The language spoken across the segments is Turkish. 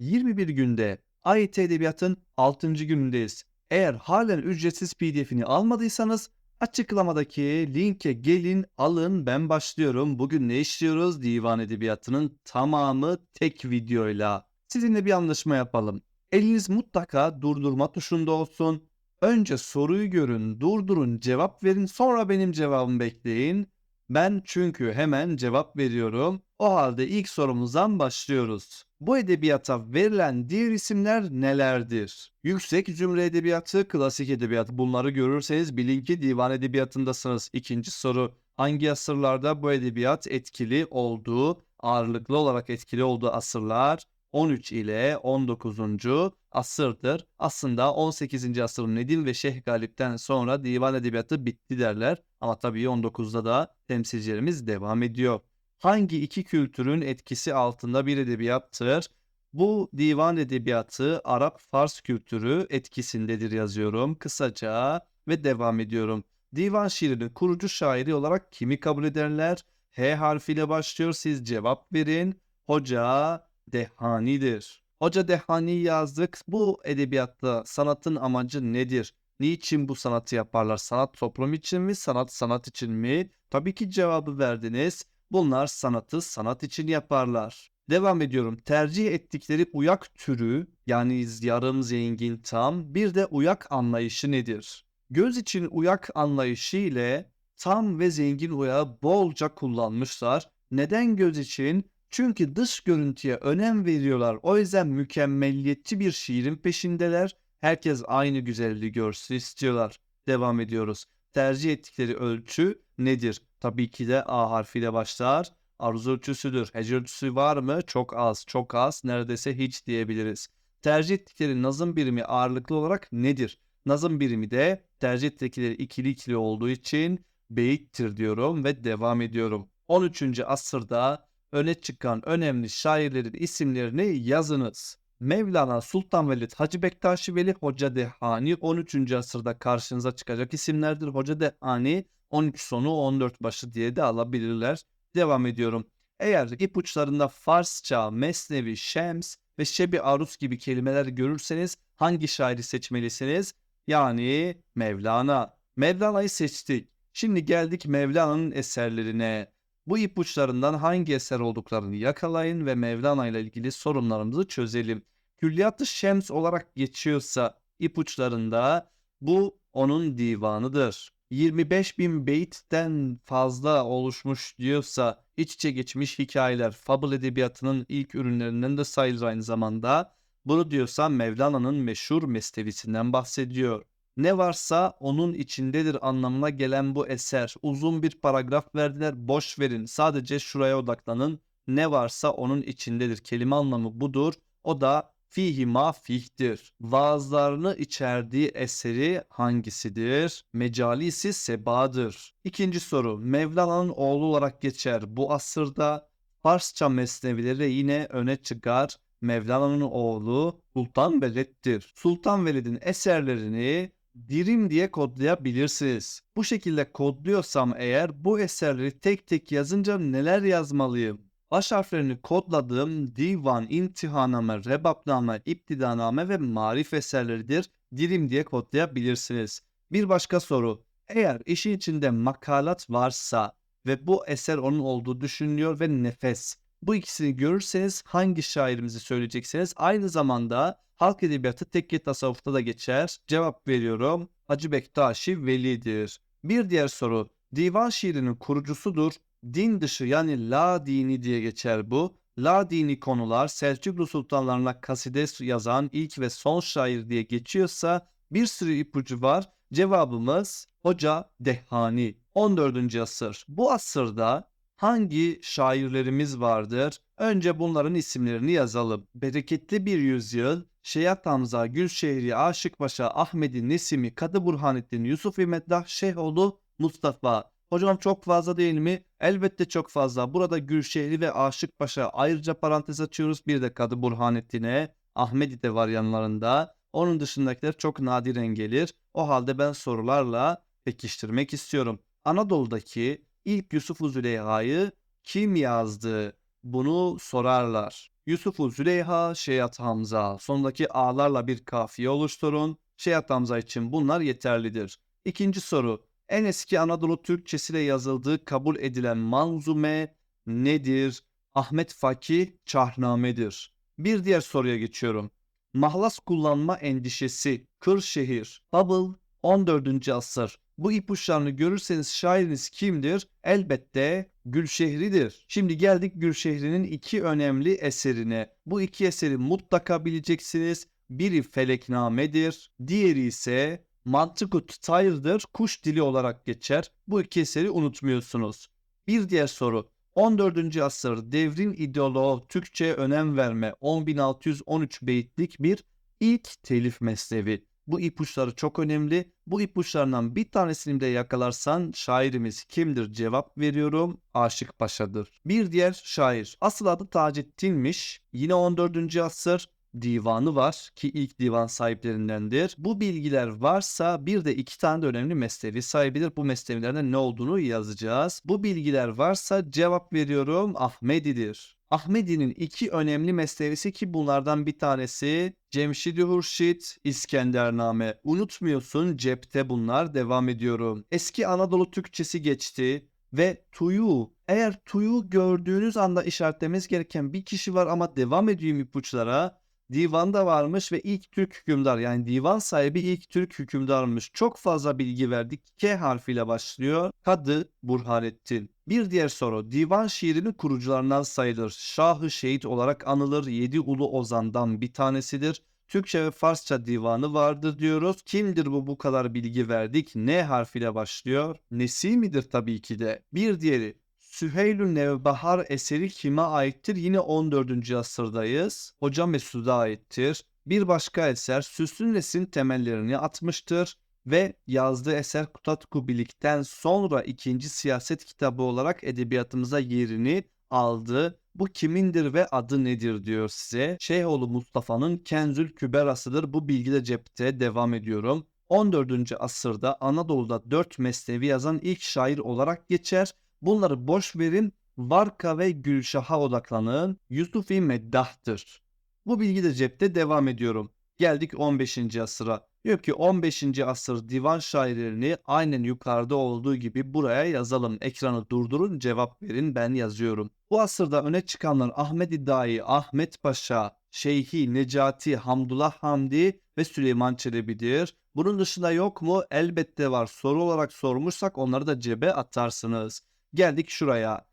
21 günde AYT Edebiyat'ın 6. günündeyiz. Eğer halen ücretsiz PDF'ini almadıysanız açıklamadaki linke gelin alın ben başlıyorum. Bugün ne işliyoruz? Divan Edebiyatı'nın tamamı tek videoyla. Sizinle bir anlaşma yapalım. Eliniz mutlaka durdurma tuşunda olsun. Önce soruyu görün, durdurun, cevap verin, sonra benim cevabımı bekleyin. Ben çünkü hemen cevap veriyorum. O halde ilk sorumuzdan başlıyoruz. Bu edebiyata verilen diğer isimler nelerdir? Yüksek cümle edebiyatı, klasik edebiyat. Bunları görürseniz bilin ki divan edebiyatındasınız. İkinci soru. Hangi asırlarda bu edebiyat etkili olduğu, ağırlıklı olarak etkili olduğu asırlar? 13 ile 19. asırdır. Aslında 18. asırın Nedim ve Şeyh Galip'ten sonra divan edebiyatı bitti derler. Ama tabii 19'da da temsilcilerimiz devam ediyor. Hangi iki kültürün etkisi altında bir edebiyattır? Bu divan edebiyatı Arap-Fars kültürü etkisindedir yazıyorum kısaca ve devam ediyorum. Divan şiirinin kurucu şairi olarak kimi kabul ederler? H harfiyle başlıyor. Siz cevap verin. Hoca Dehani'dir. Hoca Dehani yazdık. Bu edebiyatta sanatın amacı nedir? Niçin bu sanatı yaparlar? Sanat toplum için mi? Sanat sanat için mi? Tabii ki cevabı verdiniz. Bunlar sanatı sanat için yaparlar. Devam ediyorum. Tercih ettikleri uyak türü yani yarım zengin tam bir de uyak anlayışı nedir? Göz için uyak anlayışı ile tam ve zengin uyağı bolca kullanmışlar. Neden göz için? Çünkü dış görüntüye önem veriyorlar. O yüzden mükemmelliyetçi bir şiirin peşindeler. Herkes aynı güzelliği görsün istiyorlar. Devam ediyoruz. Tercih ettikleri ölçü nedir? Tabii ki de A harfiyle başlar. Aruz ölçüsüdür. Hece ölçüsü var mı? Çok az, çok az, neredeyse hiç diyebiliriz. Tercih ettikleri nazım birimi ağırlıklı olarak nedir? Nazım birimi de tercih ettikleri ikili ikili olduğu için beyittir diyorum ve devam ediyorum. 13. asırda öne çıkan önemli şairlerin isimlerini yazınız. Mevlana Sultan Velid Hacı Bektaşi Veli Hoca Dehani 13. asırda karşınıza çıkacak isimlerdir. Hoca Dehani 13 sonu 14 başı diye de alabilirler. Devam ediyorum. Eğer ipuçlarında Farsça, Mesnevi, Şems ve Şebi Arus gibi kelimeler görürseniz hangi şairi seçmelisiniz? Yani Mevlana. Mevlana'yı seçtik. Şimdi geldik Mevlana'nın eserlerine. Bu ipuçlarından hangi eser olduklarını yakalayın ve Mevlana ile ilgili sorunlarımızı çözelim. Külliyat-ı Şems olarak geçiyorsa ipuçlarında bu onun divanıdır. 25 bin beytten fazla oluşmuş diyorsa iç içe geçmiş hikayeler fabul edebiyatının ilk ürünlerinden de sayılır aynı zamanda. Bunu diyorsa Mevlana'nın meşhur mestevisinden bahsediyor. Ne varsa onun içindedir anlamına gelen bu eser. Uzun bir paragraf verdiler. Boş verin. Sadece şuraya odaklanın. Ne varsa onun içindedir. Kelime anlamı budur. O da fihi ma fihtir. Vaazlarını içerdiği eseri hangisidir? Mecalisi sebadır. İkinci soru. Mevlana'nın oğlu olarak geçer. Bu asırda Farsça mesnevileri yine öne çıkar. Mevlana'nın oğlu Sultan Veled'dir. Sultan Veled'in eserlerini dirim diye kodlayabilirsiniz. Bu şekilde kodluyorsam eğer bu eserleri tek tek yazınca neler yazmalıyım? Baş harflerini kodladığım divan, imtihaname, rebapname, iptidaname ve marif eserleridir. Dirim diye kodlayabilirsiniz. Bir başka soru. Eğer işin içinde makalat varsa ve bu eser onun olduğu düşünülüyor ve nefes. Bu ikisini görürseniz hangi şairimizi söyleyeceksiniz? Aynı zamanda halk edebiyatı tekke tasavvufta da geçer. Cevap veriyorum. Hacı Bektaşi Veli'dir. Bir diğer soru. Divan şiirinin kurucusudur. Din dışı yani la dini diye geçer bu. La dini konular Selçuklu sultanlarına kaside yazan ilk ve son şair diye geçiyorsa bir sürü ipucu var. Cevabımız Hoca Dehani 14. asır. Bu asırda hangi şairlerimiz vardır? Önce bunların isimlerini yazalım. Bereketli bir yüzyıl, Şeyh Hamza, Gülşehri, Aşık Paşa, Ahmedi, Nesimi, Kadı Burhanettin, Yusuf İmeddah, Şeyhoğlu, Mustafa. Hocam çok fazla değil mi? Elbette çok fazla. Burada Gülşehri ve Aşık Paşa ayrıca parantez açıyoruz. Bir de Kadı Burhanettin'e, Ahmedi de var yanlarında. Onun dışındakiler çok nadiren gelir. O halde ben sorularla pekiştirmek istiyorum. Anadolu'daki ilk Yusuf Züleyha'yı kim yazdı? Bunu sorarlar. Yusuf'u Züleyha, Şeyat Hamza. Sondaki A'larla bir kafiye oluşturun. Şeyat Hamza için bunlar yeterlidir. İkinci soru. En eski Anadolu Türkçesiyle yazıldığı kabul edilen manzume nedir? Ahmet Fakih Çahname'dir. Bir diğer soruya geçiyorum. Mahlas kullanma endişesi, Kırşehir, Bubble, 14. asır. Bu ipuçlarını görürseniz şairiniz kimdir? Elbette Gülşehri'dir. Şimdi geldik Gülşehri'nin iki önemli eserine. Bu iki eseri mutlaka bileceksiniz. Biri Felekname'dir, diğeri ise Mantıkut Tayr'dır, kuş dili olarak geçer. Bu iki eseri unutmuyorsunuz. Bir diğer soru. 14. asır devrin ideoloğu Türkçe'ye önem verme 10.613 beyitlik bir ilk telif mesnevi. Bu ipuçları çok önemli. Bu ipuçlarından bir tanesini de yakalarsan şairimiz kimdir cevap veriyorum. Aşık Paşa'dır. Bir diğer şair. Asıl adı Taceddin'miş. Yine 14. asır divanı var ki ilk divan sahiplerindendir. Bu bilgiler varsa bir de iki tane de önemli meslevi sahibidir. Bu meslevilerden ne olduğunu yazacağız. Bu bilgiler varsa cevap veriyorum Ahmedi'dir. Ahmedi'nin iki önemli meslevisi ki bunlardan bir tanesi Cemşid-i Hurşit, İskendername. Unutmuyorsun cepte bunlar devam ediyorum. Eski Anadolu Türkçesi geçti ve tuyu. Eğer tuyu gördüğünüz anda işaretlememiz gereken bir kişi var ama devam ediyor ipuçlara divanda varmış ve ilk Türk hükümdar yani divan sahibi ilk Türk hükümdarmış. Çok fazla bilgi verdik. K harfiyle başlıyor. Kadı Burhanettin. Bir diğer soru. Divan şiirinin kurucularından sayılır. Şahı şehit olarak anılır. Yedi ulu ozandan bir tanesidir. Türkçe ve Farsça divanı vardır diyoruz. Kimdir bu bu kadar bilgi verdik? N harfiyle başlıyor. Nesi midir tabii ki de. Bir diğeri Süheylü Nevbahar eseri kime aittir? Yine 14. asırdayız. Hoca Mesud'a aittir. Bir başka eser Süslü Nesin temellerini atmıştır ve yazdığı eser Kutat Kubilik'ten sonra ikinci siyaset kitabı olarak edebiyatımıza yerini aldı. Bu kimindir ve adı nedir diyor size. Şeyhoğlu Mustafa'nın Kenzül Küberasıdır. Bu bilgi de cepte devam ediyorum. 14. asırda Anadolu'da dört mesnevi yazan ilk şair olarak geçer Bunları boş verin. Varka ve Gülşah'a odaklanın. Yusufi Meddah'tır. Bu bilgi de cepte devam ediyorum. Geldik 15. asıra. Diyor ki 15. asır divan şairlerini aynen yukarıda olduğu gibi buraya yazalım. Ekranı durdurun cevap verin ben yazıyorum. Bu asırda öne çıkanlar Ahmet İdai, Ahmet Paşa, Şeyhi, Necati, Hamdullah Hamdi ve Süleyman Çelebi'dir. Bunun dışında yok mu? Elbette var. Soru olarak sormuşsak onları da cebe atarsınız. Geldik şuraya.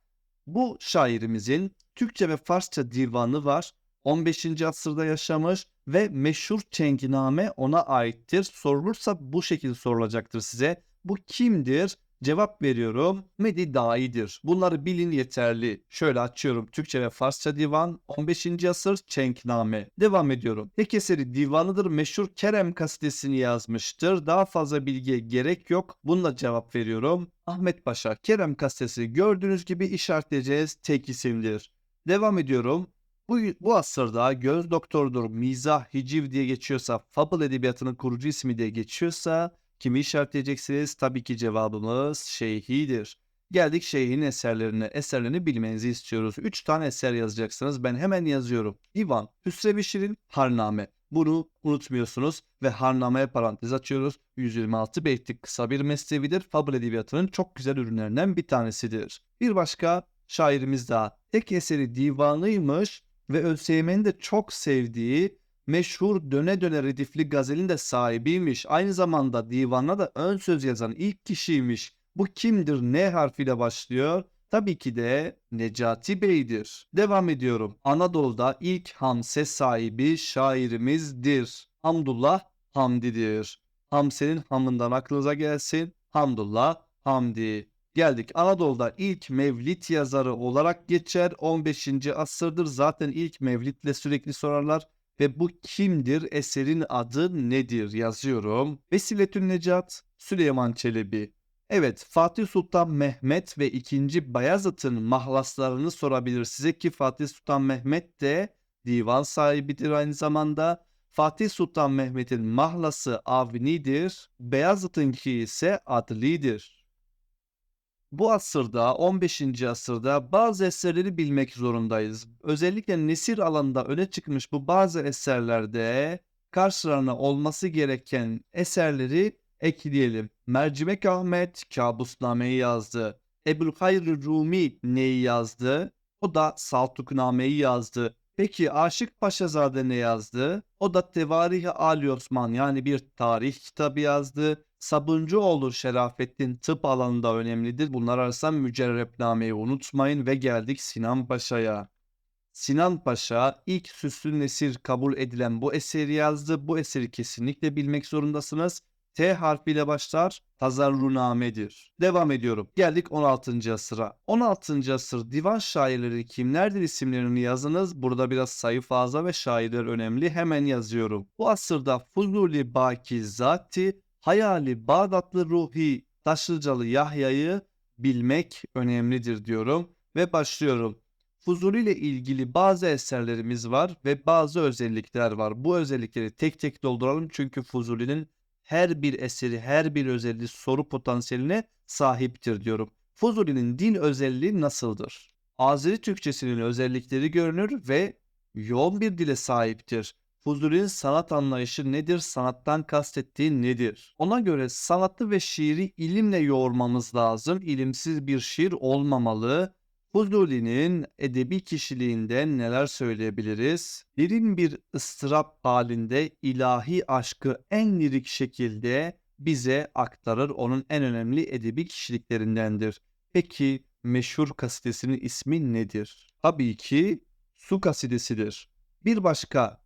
Bu şairimizin Türkçe ve Farsça divanı var. 15. asırda yaşamış ve meşhur Çenginame ona aittir. Sorulursa bu şekilde sorulacaktır size. Bu kimdir? Cevap veriyorum. Medi Dai'dir. Bunları bilin yeterli. Şöyle açıyorum. Türkçe ve Farsça divan 15. asır Çenkname. Devam ediyorum. Tek eseri divanıdır. Meşhur Kerem kasidesini yazmıştır. Daha fazla bilgiye gerek yok. Bununla cevap veriyorum. Ahmet Paşa Kerem kasidesi gördüğünüz gibi işaretleyeceğiz. Tek isimdir. Devam ediyorum. Bu, bu asırda göz doktordur, mizah, hiciv diye geçiyorsa, fable edebiyatının kurucu ismi diye geçiyorsa Kimi işaretleyeceksiniz? Tabii ki cevabımız şeyhidir. Geldik şeyhin eserlerine. Eserlerini bilmenizi istiyoruz. 3 tane eser yazacaksınız. Ben hemen yazıyorum. Divan, Hüsrev Şirin, Harname. Bunu unutmuyorsunuz ve Harname'ye parantez açıyoruz. 126 beytlik kısa bir mesnevidir. Fabul Edebiyatı'nın çok güzel ürünlerinden bir tanesidir. Bir başka şairimiz daha. Tek eseri divanıymış ve ÖSYM'nin de çok sevdiği meşhur döne döne redifli gazelin de sahibiymiş. Aynı zamanda divana da ön söz yazan ilk kişiymiş. Bu kimdir? Ne harfiyle başlıyor? Tabii ki de Necati Bey'dir. Devam ediyorum. Anadolu'da ilk hamse sahibi şairimizdir. Hamdullah Hamdi'dir. Hamsenin hamından aklınıza gelsin. Hamdullah Hamdi. Geldik Anadolu'da ilk mevlit yazarı olarak geçer 15. asırdır. Zaten ilk mevlitle sürekli sorarlar. Ve bu kimdir? Eserin adı nedir? Yazıyorum. Vesiletün Necat, Süleyman Çelebi. Evet, Fatih Sultan Mehmet ve 2. Bayezid'in mahlaslarını sorabilir size ki Fatih Sultan Mehmet de divan sahibidir aynı zamanda. Fatih Sultan Mehmet'in mahlası avnidir, Beyazıt'ınki ise adlidir. Bu asırda 15. asırda bazı eserleri bilmek zorundayız. Özellikle nesir alanında öne çıkmış bu bazı eserlerde karşılarına olması gereken eserleri ekleyelim. Mercimek Ahmet Kabusname'yi yazdı. Ebu'l-Hayr Rumi neyi yazdı? O da Saltukname'yi yazdı. Peki Aşık Paşazade ne yazdı? O da Tevarih-i Ali Osman yani bir tarih kitabı yazdı. Sabuncuoğlu Şerafettin tıp alanında önemlidir. Bunlar arasında Mücerrepname'yi unutmayın ve geldik Sinan Paşa'ya. Sinan Paşa ilk süslü nesir kabul edilen bu eseri yazdı. Bu eseri kesinlikle bilmek zorundasınız. T harfiyle başlar. Tazarrunamedir. Devam ediyorum. Geldik 16. asıra. 16. asır divan şairleri kimlerdir isimlerini yazınız. Burada biraz sayı fazla ve şairler önemli. Hemen yazıyorum. Bu asırda Fuzuli Baki Zati, Hayali Bağdatlı Ruhi Taşlıcalı Yahya'yı bilmek önemlidir diyorum ve başlıyorum. Fuzuli ile ilgili bazı eserlerimiz var ve bazı özellikler var. Bu özellikleri tek tek dolduralım çünkü Fuzuli'nin her bir eseri, her bir özelliği soru potansiyeline sahiptir diyorum. Fuzuli'nin dil özelliği nasıldır? Azeri Türkçesinin özellikleri görünür ve yoğun bir dile sahiptir. Fuzuli'nin sanat anlayışı nedir? Sanattan kastettiği nedir? Ona göre sanatı ve şiiri ilimle yoğurmamız lazım. İlimsiz bir şiir olmamalı. Fuzuli'nin edebi kişiliğinden neler söyleyebiliriz? Derin bir ıstırap halinde ilahi aşkı en lirik şekilde bize aktarır. Onun en önemli edebi kişiliklerindendir. Peki meşhur kasidesinin ismi nedir? Tabii ki Su kasidesidir. Bir başka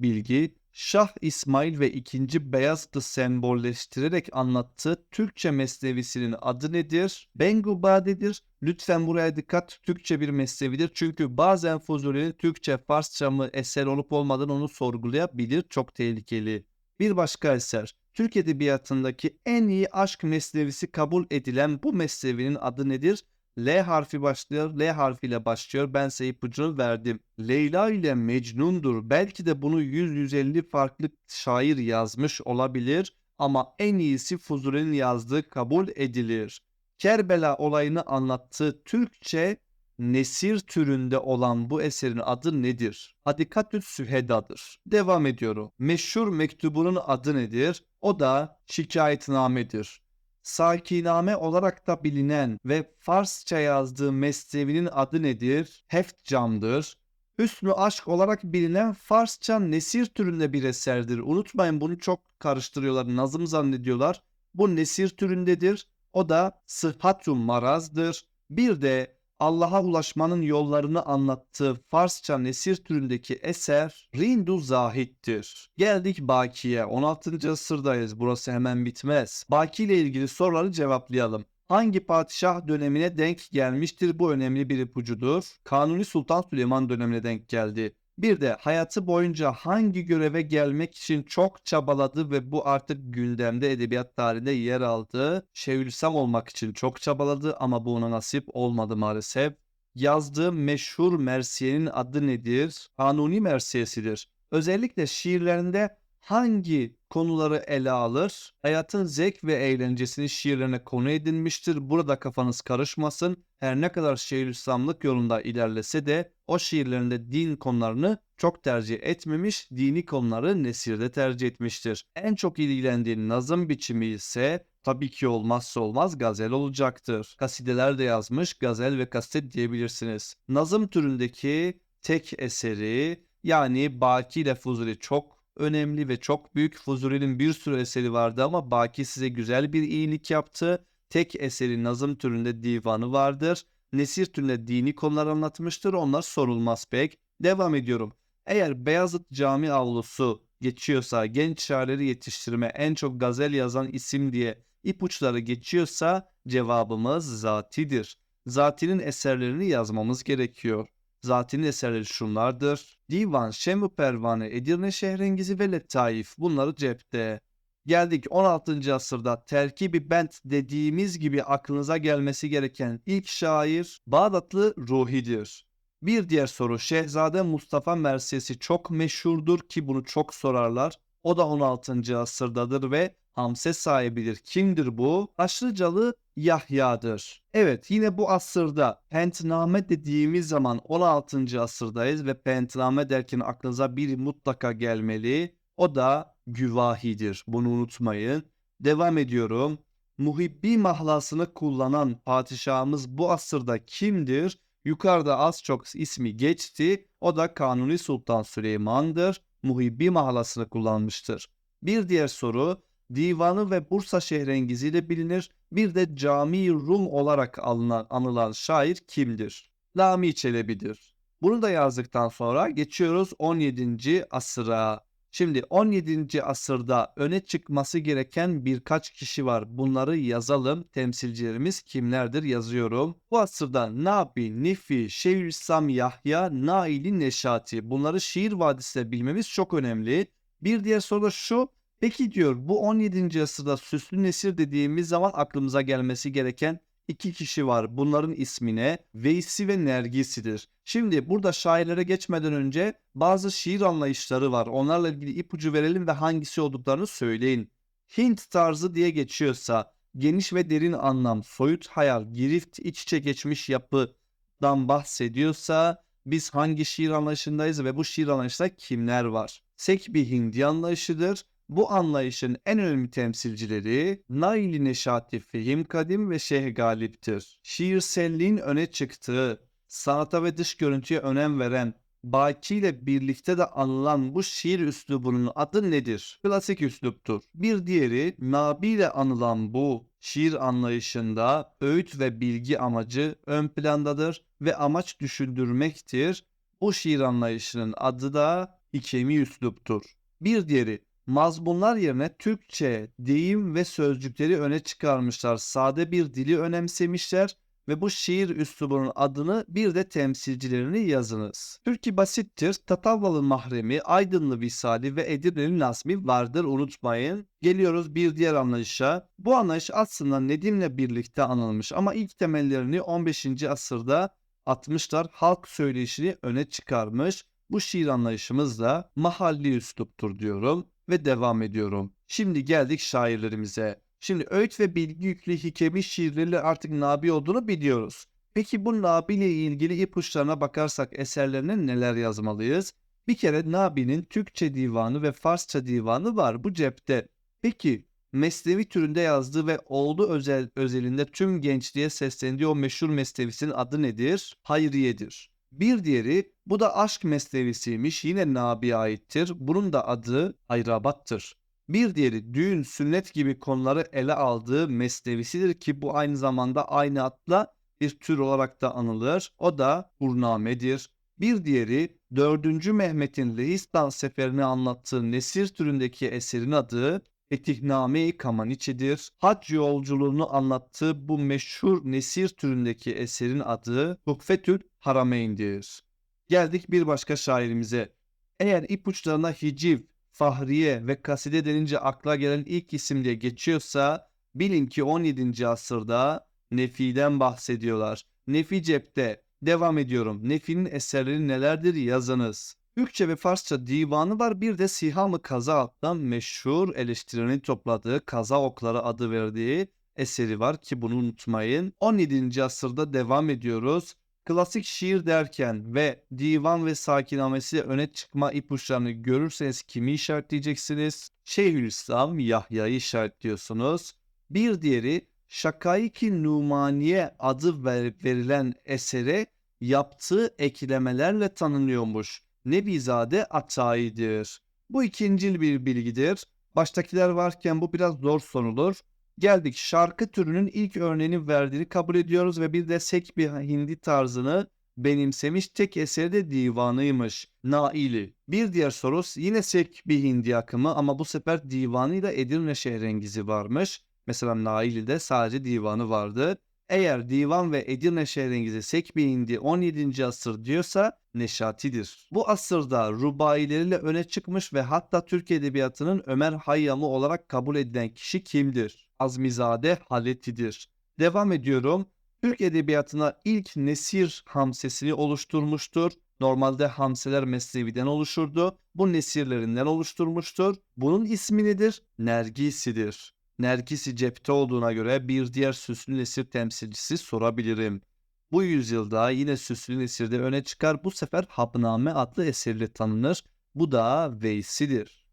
bilgi Şah İsmail ve 2. Beyazıt'ı sembolleştirerek anlattığı Türkçe mesnevisinin adı nedir? Bengubade'dir. Lütfen buraya dikkat. Türkçe bir mesnevidir. Çünkü bazen Fuzuli'nin Türkçe, Farsça mı eser olup olmadığını onu sorgulayabilir. Çok tehlikeli. Bir başka eser. Türk Edebiyatı'ndaki en iyi aşk mesnevisi kabul edilen bu mesnevinin adı nedir? L harfi başlıyor. L harfiyle başlıyor. Ben size ipucunu verdim. Leyla ile Mecnun'dur. Belki de bunu 100-150 farklı şair yazmış olabilir. Ama en iyisi Fuzuli'nin yazdığı kabul edilir. Kerbela olayını anlattığı Türkçe nesir türünde olan bu eserin adı nedir? Hadikatü Süheda'dır. Devam ediyorum. Meşhur mektubunun adı nedir? O da şikayetnamedir. Sakiname olarak da bilinen ve Farsça yazdığı mesnevinin adı nedir? Heftcam'dır. Hüsnü aşk olarak bilinen Farsça nesir türünde bir eserdir. Unutmayın bunu çok karıştırıyorlar, nazım zannediyorlar. Bu nesir türündedir. O da sıhhatun marazdır. Bir de Allah'a ulaşmanın yollarını anlattığı Farsça nesir türündeki eser Rindu Zahid'dir. Geldik Baki'ye. 16. asırdayız. Burası hemen bitmez. Baki ile ilgili soruları cevaplayalım. Hangi padişah dönemine denk gelmiştir? Bu önemli bir ipucudur. Kanuni Sultan Süleyman dönemine denk geldi. Bir de hayatı boyunca hangi göreve gelmek için çok çabaladı ve bu artık gündemde edebiyat tarihinde yer aldı. Şeyhülislam olmak için çok çabaladı ama bu ona nasip olmadı maalesef. Yazdığı meşhur Mersiye'nin adı nedir? Kanuni Mersiyesidir. Özellikle şiirlerinde hangi konuları ele alır? Hayatın zevk ve eğlencesini şiirlerine konu edinmiştir. Burada kafanız karışmasın. Her ne kadar Şeyhülislamlık yolunda ilerlese de o şiirlerinde din konularını çok tercih etmemiş, dini konuları nesirde tercih etmiştir. En çok ilgilendiği nazım biçimi ise tabii ki olmazsa olmaz gazel olacaktır. Kasideler de yazmış, gazel ve kaset diyebilirsiniz. Nazım türündeki tek eseri yani Baki Fuzuli çok önemli ve çok büyük. Fuzuli'nin bir sürü eseri vardı ama Baki size güzel bir iyilik yaptı. Tek eseri nazım türünde divanı vardır. Nesir türünde dini konular anlatmıştır. Onlar sorulmaz pek. Devam ediyorum. Eğer Beyazıt Cami avlusu geçiyorsa, genç şairleri yetiştirme, en çok gazel yazan isim diye ipuçları geçiyorsa cevabımız Zati'dir. Zati'nin eserlerini yazmamız gerekiyor. Zati'nin eserleri şunlardır. Divan, Şem-i Pervane, Edirne Şehrengizi ve Letaif bunları cepte. Geldik 16. asırda terkibi bent dediğimiz gibi aklınıza gelmesi gereken ilk şair Bağdatlı Ruhi'dir. Bir diğer soru Şehzade Mustafa Mersiyesi çok meşhurdur ki bunu çok sorarlar. O da 16. asırdadır ve hamse sahibidir. Kimdir bu? Başlıcalı Yahya'dır. Evet yine bu asırda Pentname dediğimiz zaman 16. asırdayız ve Pentname derken aklınıza biri mutlaka gelmeli. O da Güvahi'dir. Bunu unutmayın. Devam ediyorum. Muhibbi mahlasını kullanan padişahımız bu asırda kimdir? Yukarıda az çok ismi geçti. O da Kanuni Sultan Süleyman'dır. Muhibbi mahlasını kullanmıştır. Bir diğer soru divanı ve Bursa şehrengiziyle bilinir. Bir de Cami Rum olarak alınan, anılan şair kimdir? Lami Çelebi'dir. Bunu da yazdıktan sonra geçiyoruz 17. asıra. Şimdi 17. asırda öne çıkması gereken birkaç kişi var. Bunları yazalım. Temsilcilerimiz kimlerdir yazıyorum. Bu asırda Nabi, Nifi, Şeyhülislam Yahya, Naili Neşati. Bunları şiir vadisinde bilmemiz çok önemli. Bir diğer soru şu. Peki diyor bu 17. asırda süslü nesir dediğimiz zaman aklımıza gelmesi gereken iki kişi var. Bunların ismine Veysi ve Nergisi'dir. Şimdi burada şairlere geçmeden önce bazı şiir anlayışları var. Onlarla ilgili ipucu verelim ve hangisi olduklarını söyleyin. Hint tarzı diye geçiyorsa geniş ve derin anlam, soyut hayal, girift, iç içe geçmiş yapıdan bahsediyorsa biz hangi şiir anlayışındayız ve bu şiir anlayışında kimler var? Sekbi Hindi anlayışıdır. Bu anlayışın en önemli temsilcileri Nail-i Neşati Fehim Kadim ve Şeyh Galip'tir. Şiirselliğin öne çıktığı, sanata ve dış görüntüye önem veren, Baki ile birlikte de anılan bu şiir üslubunun adı nedir? Klasik üsluptur. Bir diğeri Nabi ile anılan bu şiir anlayışında öğüt ve bilgi amacı ön plandadır ve amaç düşündürmektir. Bu şiir anlayışının adı da ikemi üsluptur. Bir diğeri mazmunlar yerine Türkçe deyim ve sözcükleri öne çıkarmışlar. Sade bir dili önemsemişler ve bu şiir üslubunun adını bir de temsilcilerini yazınız. Türkiye basittir, Tatavlalı Mahremi, Aydınlı Visali ve Edirne'li Nasmi vardır unutmayın. Geliyoruz bir diğer anlayışa. Bu anlayış aslında Nedim'le birlikte anılmış ama ilk temellerini 15. asırda atmışlar. Halk söyleyişini öne çıkarmış. Bu şiir anlayışımız da mahalli üsluptur diyorum ve devam ediyorum. Şimdi geldik şairlerimize. Şimdi öğüt ve bilgi yüklü hikemi şiirleriyle artık Nabi olduğunu biliyoruz. Peki bu Nabi ile ilgili ipuçlarına bakarsak eserlerine neler yazmalıyız? Bir kere Nabi'nin Türkçe divanı ve Farsça divanı var bu cepte. Peki Mesnevi türünde yazdığı ve oldu özel özelinde tüm gençliğe seslendiği o meşhur mesnevisinin adı nedir? Hayriye'dir. Bir diğeri bu da aşk mesnevisiymiş yine Nabi'ye aittir. Bunun da adı Hayrabat'tır. Bir diğeri düğün, sünnet gibi konuları ele aldığı mesnevisidir ki bu aynı zamanda aynı adla bir tür olarak da anılır. O da Hurname'dir. Bir diğeri 4. Mehmet'in Lehistan seferini anlattığı Nesir türündeki eserin adı Fetihname-i Kamaniçi'dir. Hac yolculuğunu anlattığı bu meşhur Nesir türündeki eserin adı Tuhfetül Harameyn'dir. Geldik bir başka şairimize. Eğer ipuçlarına hiciv, fahriye ve kaside denince akla gelen ilk isim diye geçiyorsa bilin ki 17. asırda Nefi'den bahsediyorlar. Nefi cepte. Devam ediyorum. Nefi'nin eserleri nelerdir yazınız. Türkçe ve Farsça divanı var. Bir de Siham-ı Kaza adlı meşhur eleştirinin topladığı Kaza Okları adı verdiği eseri var ki bunu unutmayın. 17. asırda devam ediyoruz. Klasik şiir derken ve divan ve sakinamesi öne çıkma ipuçlarını görürseniz kimi işaretleyeceksiniz? Şeyhülislam Yahya'yı işaretliyorsunuz. Bir diğeri Şakaiki Numaniye adı ver, verilen esere yaptığı eklemelerle tanınıyormuş. Nebizade Atayi'dir. Bu ikincil bir bilgidir. Baştakiler varken bu biraz zor sorulur. Geldik şarkı türünün ilk örneğini verdiğini kabul ediyoruz ve bir de sekbi hindi tarzını benimsemiş tek eseri de divanıymış. Naili. Bir diğer soru yine sekbi hindi akımı ama bu sefer divanıyla Edirne şehrengizi varmış. Mesela Naili'de sadece divanı vardı. Eğer divan ve Edirne şehrengizi sekbi hindi 17. asır diyorsa Neşati'dir. Bu asırda rubaileriyle öne çıkmış ve hatta Türk Edebiyatı'nın Ömer Hayyamı olarak kabul edilen kişi kimdir? Azmizade Haleti'dir. Devam ediyorum. Türk Edebiyatı'na ilk nesir hamsesini oluşturmuştur. Normalde hamseler mesneviden oluşurdu. Bu nesirlerinden oluşturmuştur. Bunun ismi nedir? Nergisidir. Nergisi cepte olduğuna göre bir diğer süslü nesir temsilcisi sorabilirim. Bu yüzyılda yine süslü nesirde öne çıkar. Bu sefer Habname adlı eserle tanınır. Bu da Veysi'dir.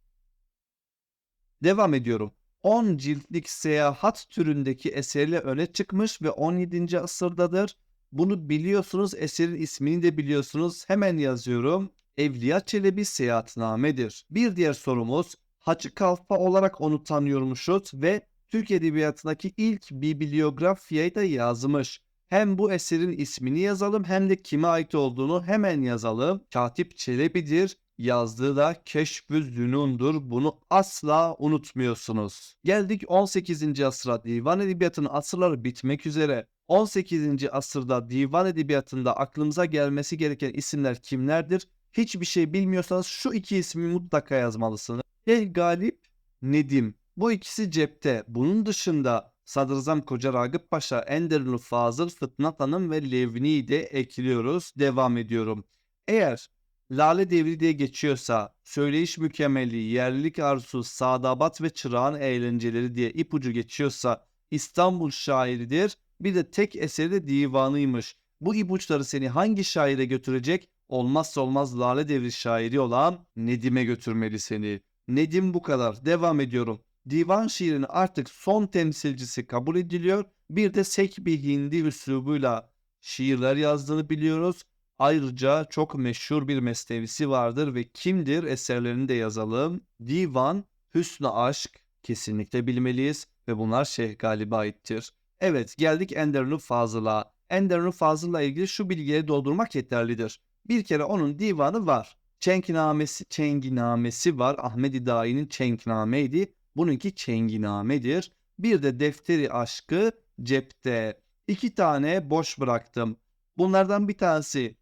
Devam ediyorum. 10 ciltlik seyahat türündeki eserle öne çıkmış ve 17. asırdadır. Bunu biliyorsunuz, eserin ismini de biliyorsunuz. Hemen yazıyorum. Evliya Çelebi Seyahatnamedir. Bir diğer sorumuz Hacı Kalfa olarak onu tanıyormuşuz ve Türk Edebiyatı'ndaki ilk bibliografyayı da yazmış. Hem bu eserin ismini yazalım hem de kime ait olduğunu hemen yazalım. Katip Çelebi'dir. Yazdığı da Keşf-ü Zünun'dur. Bunu asla unutmuyorsunuz. Geldik 18. asra. Divan Edebiyatı'nın asırları bitmek üzere. 18. asırda divan edebiyatında aklımıza gelmesi gereken isimler kimlerdir? Hiçbir şey bilmiyorsanız şu iki ismi mutlaka yazmalısınız. El Galip, Nedim. Bu ikisi cepte. Bunun dışında Sadrazam Koca Ragıp Paşa, Enderunlu Fazıl, Fıtnat Hanım ve Levni'yi de ekliyoruz. Devam ediyorum. Eğer Lale Devri diye geçiyorsa, söyleyiş mükemmelliği, yerlilik arzusu, sadabat ve çırağın eğlenceleri diye ipucu geçiyorsa İstanbul şairidir. Bir de tek eseri de divanıymış. Bu ipuçları seni hangi şaire götürecek? Olmazsa olmaz Lale Devri şairi olan Nedim'e götürmeli seni. Nedim bu kadar. Devam ediyorum. Divan şiirinin artık son temsilcisi kabul ediliyor. Bir de Sekbi Hindi üslubuyla şiirler yazdığını biliyoruz. Ayrıca çok meşhur bir mesnevisi vardır ve kimdir eserlerini de yazalım. Divan, Hüsnü Aşk kesinlikle bilmeliyiz ve bunlar Şeyh Galip'e aittir. Evet geldik Enderunlu Fazıl'a. Enderunlu Fazıl'la ilgili şu bilgileri doldurmak yeterlidir. Bir kere onun divanı var. Çenkinamesi, Çenginamesi var. Ahmedi Dai'nin Çenkinameydi. Bununki Çenginamedir. Bir de defteri aşkı cepte. İki tane boş bıraktım. Bunlardan bir tanesi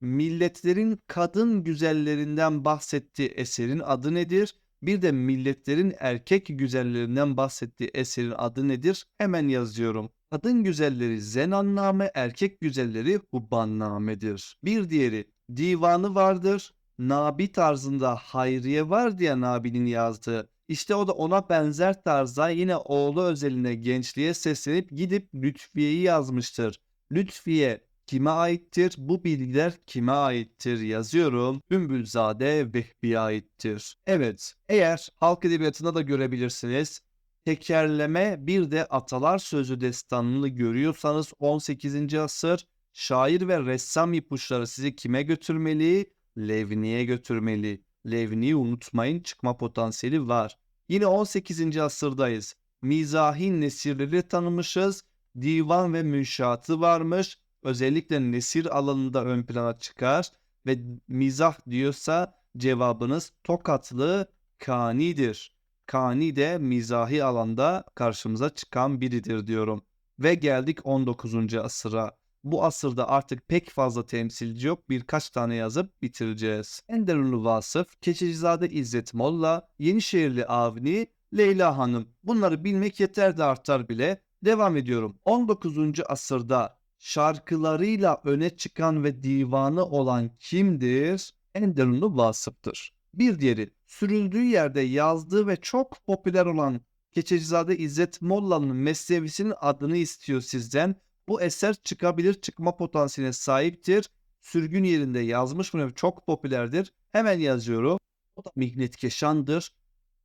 milletlerin kadın güzellerinden bahsettiği eserin adı nedir? Bir de milletlerin erkek güzellerinden bahsettiği eserin adı nedir? Hemen yazıyorum. Kadın güzelleri zenanname, erkek güzelleri hubbannamedir. Bir diğeri divanı vardır. Nabi tarzında Hayriye var diye Nabi'nin yazdığı. İşte o da ona benzer tarzda yine oğlu özeline gençliğe seslenip gidip Lütfiye'yi yazmıştır. Lütfiye kime aittir? Bu bilgiler kime aittir? Yazıyorum. Ümbülzade Vehbi'ye aittir. Evet, eğer halk edebiyatında da görebilirsiniz. Tekerleme bir de atalar sözü destanını görüyorsanız 18. asır şair ve ressam ipuçları sizi kime götürmeli? Levni'ye götürmeli. Levni'yi unutmayın çıkma potansiyeli var. Yine 18. asırdayız. Mizahi nesirleri tanımışız. Divan ve münşaatı varmış. Özellikle nesir alanında ön plana çıkar ve mizah diyorsa cevabınız Tokatlı Kani'dir. Kani de mizahi alanda karşımıza çıkan biridir diyorum. Ve geldik 19. asıra. Bu asırda artık pek fazla temsilci yok. Birkaç tane yazıp bitireceğiz. Enderunlu Vasıf, Keçecizade İzzet Molla, Yenişehirli Avni, Leyla Hanım. Bunları bilmek yeter de artar bile. Devam ediyorum. 19. asırda şarkılarıyla öne çıkan ve divanı olan kimdir? Enderunlu Vasıf'tır. Bir diğeri sürüldüğü yerde yazdığı ve çok popüler olan Keçecizade İzzet Molla'nın mesnevisinin adını istiyor sizden. Bu eser çıkabilir çıkma potansiyeline sahiptir. Sürgün yerinde yazmış bunu çok popülerdir. Hemen yazıyorum. O da Mihnet.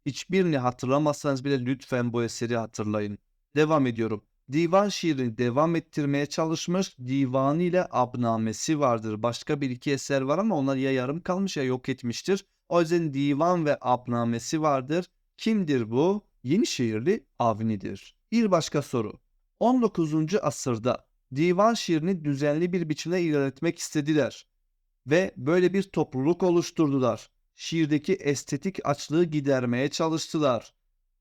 Hiçbirini hatırlamazsanız bile lütfen bu eseri hatırlayın. Devam ediyorum. Divan şiirini devam ettirmeye çalışmış. Divanı ile abnamesi vardır. Başka bir iki eser var ama onlar ya yarım kalmış ya yok etmiştir. O yüzden divan ve abnamesi vardır. Kimdir bu? Yenişehirli Avni'dir. Bir başka soru. 19. asırda divan şiirini düzenli bir biçimde ilerletmek istediler ve böyle bir topluluk oluşturdular. Şiirdeki estetik açlığı gidermeye çalıştılar.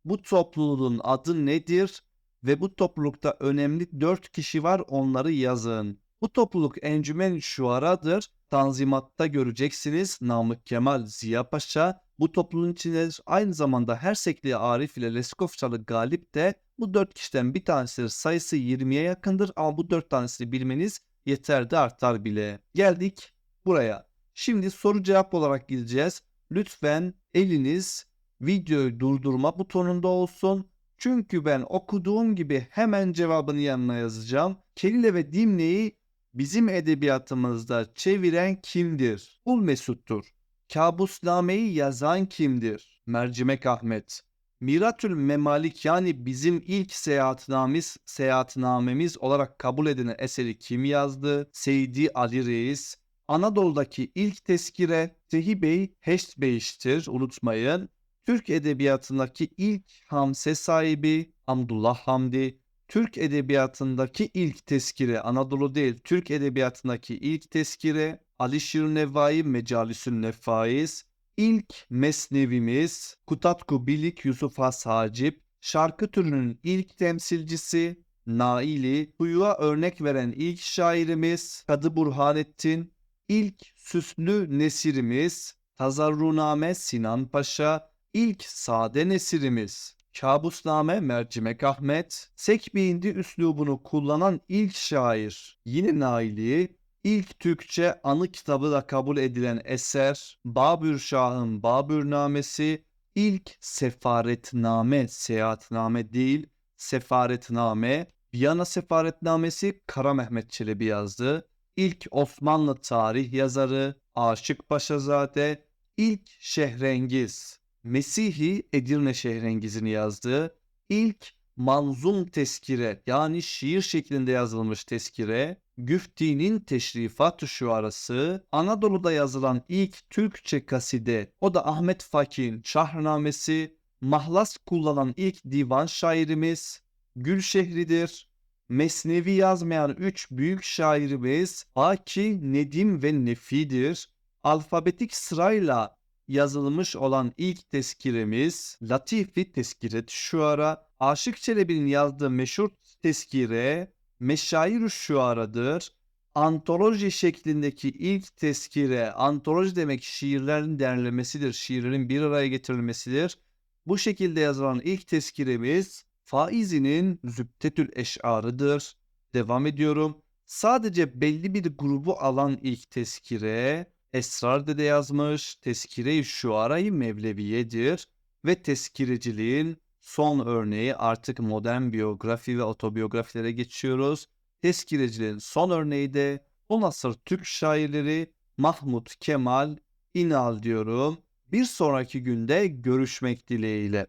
Bu topluluğun adı nedir? Ve bu toplulukta önemli dört kişi var onları yazın. Bu topluluk Encümen Şuara'dır. Tanzimat'ta göreceksiniz Namık Kemal Ziya Paşa. Bu topluluğun içinde aynı zamanda her sekli Arif ile Leskovçalı Galip de bu dört kişiden bir tanesidir. Sayısı 20'ye yakındır ama bu dört tanesini bilmeniz yeter de artar bile. Geldik buraya. Şimdi soru cevap olarak gideceğiz. Lütfen eliniz videoyu durdurma butonunda olsun. Çünkü ben okuduğum gibi hemen cevabını yanına yazacağım. Kelile ve Dimne'yi bizim edebiyatımızda çeviren kimdir? Ul Mesut'tur. Kabusname'yi yazan kimdir? Mercimek Ahmet. Miratül Memalik yani bizim ilk seyahatnamemiz, seyahatnamemiz olarak kabul edilen eseri kim yazdı? Seydi Ali Reis. Anadolu'daki ilk tezkire Tehi Heşt Bey'iştir unutmayın. Türk edebiyatındaki ilk hamse sahibi Hamdullah Hamdi. Türk edebiyatındaki ilk tezkire Anadolu değil Türk edebiyatındaki ilk tezkire Ali Şir Nevai Mecalisün Nefaiz. İlk mesnevimiz Kutatku Bilik Yusuf Has Hacip. Şarkı türünün ilk temsilcisi Naili. Kuyuğa örnek veren ilk şairimiz Kadı Burhanettin. İlk süslü nesirimiz Tazarruname Sinan Paşa. İlk sade nesirimiz Kabusname Mercimek Ahmet, Sekbiyindi üslubunu kullanan ilk şair yine Naili, ilk Türkçe anı kitabı da kabul edilen eser Babür Şah'ın Babürnamesi, ilk sefaretname, seyahatname değil, sefaretname, Viyana sefaretnamesi Kara Mehmet Çelebi yazdı. İlk Osmanlı tarih yazarı Aşık Paşazade, ilk Şehrengiz Mesihi Edirne Şehrengiz'ini yazdığı ilk manzum teskire yani şiir şeklinde yazılmış teskire, Güfti'nin teşrifat şuarası, Anadolu'da yazılan ilk Türkçe kaside, o da Ahmet Fakir'in Şahrnamesi, mahlas kullanan ilk divan şairimiz Gülşehri'dir. Mesnevi yazmayan üç büyük şairimiz Aki, Nedim ve Nefi'dir. Alfabetik sırayla yazılmış olan ilk tezkiremiz Latifi Tezkiret Şuara. Aşık Çelebi'nin yazdığı meşhur tezkire Meşair Şuara'dır. Antoloji şeklindeki ilk tezkire, antoloji demek şiirlerin derlemesidir, şiirlerin bir araya getirilmesidir. Bu şekilde yazılan ilk tezkiremiz Faizi'nin Zübtetül Eş'arıdır. Devam ediyorum. Sadece belli bir grubu alan ilk tezkire Esrar Dede yazmış. Teskire-i Şuara-i Mevleviye'dir ve tezkireciliğin son örneği artık modern biyografi ve otobiyografilere geçiyoruz. Tezkireciliğin son örneği de o nasır Türk şairleri Mahmut Kemal İnal diyorum. Bir sonraki günde görüşmek dileğiyle.